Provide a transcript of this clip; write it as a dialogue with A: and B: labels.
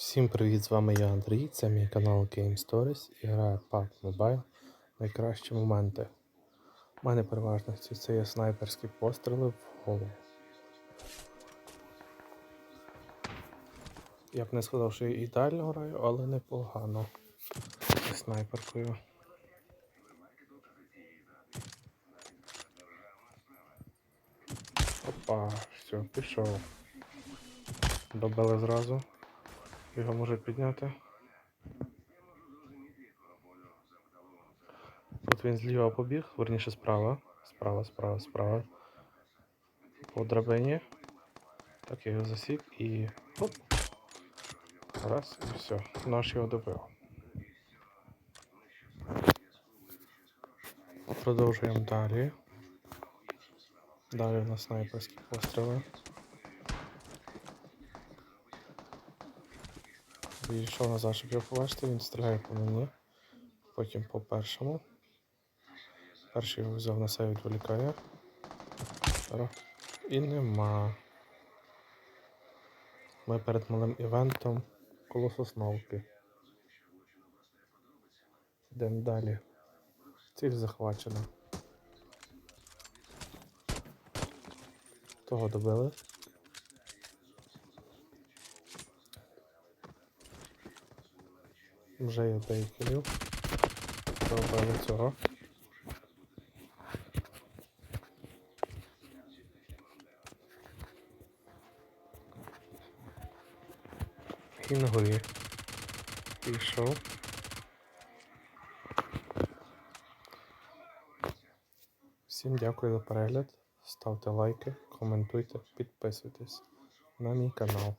A: Всім привіт, з вами я Андрій, це мій канал Game Stories і грає PUBG Mobile Найкращі моменти. У мене переважно це є снайперські постріли в голову. Я б не сказав, що я ідеально граю, але непогано. Зі снайперкою. Опа, все, пішов. Добили зразу. Його може підняти. От він зліва побіг, верніше справа. Справа, справа, справа. По драбині. Так я його засік і. Оп. Раз і все. Наш його добив. Продовжуємо далі. Далі у нас снайперські постріли. Відійшов назад, щоб його побачити, він стріляє по мені. Потім по першому. Перший його взяв на себе відволікає. І нема. Ми перед малим івентом коло сосновки. Йдемо далі. Ціль захвачена. Того добили. Вже є бейкерів. Пробили цього. І на горі. Пішов. Всім дякую за перегляд. Ставте лайки, коментуйте, підписуйтесь на мій канал.